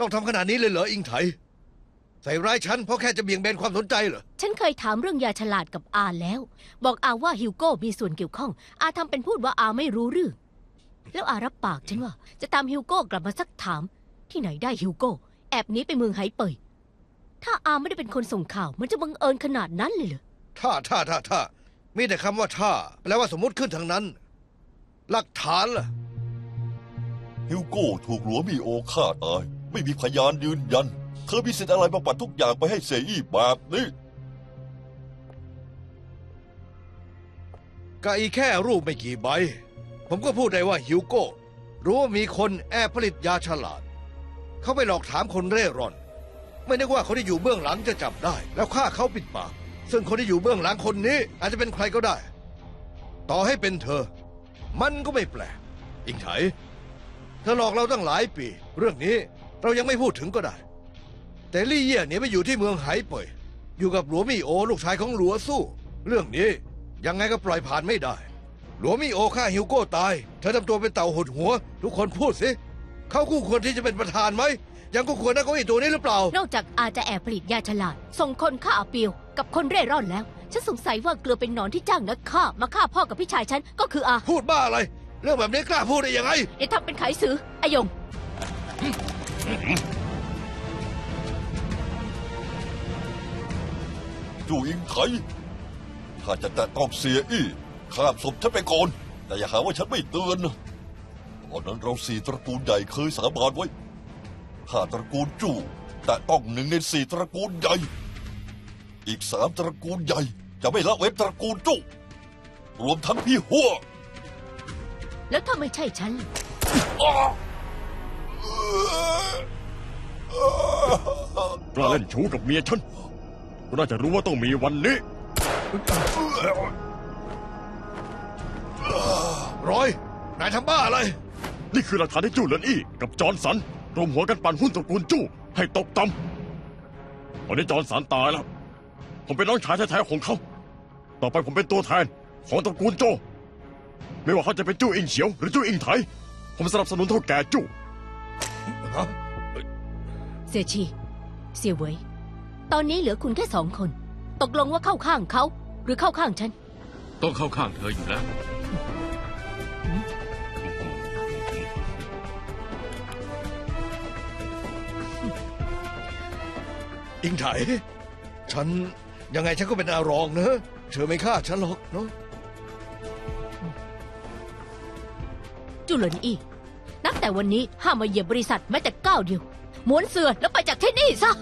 ต้องทำขนาดนี้เลยเหรออิงไถ ใส่ร้ายฉันเพราะแค่จะเบี่ยงเบนความสนใจเหรอ ฉันเคยถามเรื่องยาฉลาดกับอาแล้ว บอกอาว่าฮิวโก้มีส่วนเกี่ยวข้อง อาทำเป็นพูดว่าอาไม่รู้เรื่องแล้วอารับปากฉันว่า จะตามฮิวโก้กลับมาสักถาม ที่ไหนได้ฮิวโก้ แอบหนี้ไปเมืองไหเป่ยถ้าอาไม่ได้เป็นคนส่งข่าว มันจะบังเอิญขนาดนั้นเลยเหรอถ้าถ้าถ้าถ้ามีแต่คำว่าถ้าแปลว่าสมมติขึ้นทางนั้น หลักฐานล่ะฮิวโก้ถูกหลัวมีโอฆ่าตาย ไม่มีพยานยืนยัน เธอมีสิทธิ์อะไรมาปัดทุกอย่างไปให้เซอี้แบบนี้ กะอีแค่รูปไม่กี่ใบ ผมก็พูดได้ว่าฮิวโก้รู้ว่ามีคนแอบผลิตยาฉลาด เขาไปหลอกถามคนเร่ร่อน ไม่นึกว่าคนที่อยู่เบื้องหลังจะจับได้ แล้วฆ่าเขาปิดปาก ซึ่งคนที่อยู่เบื้องหลังคนนี้ อาจจะเป็นใครก็ได้ ต่อให้เป็นเธอ มันก็ไม่แปลกอิงไถเธอหลอกเราตั้งหลายปี เรื่องนี้ เรายังไม่พูดถึงก็ได้ แต่ลี่เย่หนีไปอยู่ที่เมืองไหเป่ยอยู่กับหลวงมี่โอลูกชายของหลัวสู้ เรื่องนี้ยังไงก็ปล่อยผ่านไม่ได้ หลวงมี่โอฆ่าฮิวโก้ตาย เธอทำตัวเป็นเต่าหดหัว ทุกคนพูดสิเขาคู่ควรที่จะเป็นประธานไหม ยังคู่ควรนั่งเก้าอี้ตัวนี้หรือเปล่า นอกจากอาจะแอบผลิตยาฉลาด ส่งคนฆ่าอาเปียวกับคนเร่ร่อนแล้ว ฉันสงสัยว่าเกลือเป็นหนอนที่จ้างนักฆ่ามาฆ่าพ่อกับพี่ชายฉันก็คืออา พูดบ้าอะไร เรื่องแบบนี้กล้าพูดได้ยังไงอย่าทำเป็นไขสืออายง จู่อิงไทยถ้าจะแตะต้องเสียอี้ข้ามศพฉันไปก่อน แต่อย่าหาว่าฉันไม่เตือนนะตอนนั้นเราสี่ตระกูลใหญ่เคยสาบานไว้ถ้าตระกูลจู่แตะต้องหนึ่งในสี่ตระกูลใหญ่ อีกสามตระกูลใหญ่ จะไม่ละเว้นตระกูลจู่รวมทั้งพี่หัว แล้วถ้าไม่ใช่ฉันล่ะ กล้าเล่นชู้กับเมียฉันก็น่าจะรู้ว่าต้องมีวันนี้ ร้อย นายทำบ้าอะไร นี่คือหลักฐานที่จู้เหลินอี้กับจอร์นสันรวมหัวกันปั่นหุ้นตระกูลจู้ให้ตกต่ำตอนนี้จอร์นสันตายแล้ว ผมเป็นน้องชายแท้ๆของเขา ต่อไปผมเป็นตัวแทนของตระกูลโจ ไม่ว่าเขาจะเป็นจู้อิงเฉียวหรือจู้อิงไถ ผมสนับสนุนเท่าแก่จู้ เสียชี เสียเหวยตอนนี้เหลือคุณแค่สองคน ตกลงว่าเข้าข้างเขา หรือเข้าข้างฉัน ต้องเข้าข้างเธออยู่แล้ว อิงไถ ฉันยังไงฉันก็เป็นอารองเนอะเธอไม่ฆ่าฉันหรอกเนาะจุเหลินอี้ นับแต่วันนี้ห้ามมาเหยียบบริษัทแม้แต่ก้าวเดียวม้วนเสือแล้วไปจากที่นี่ซะ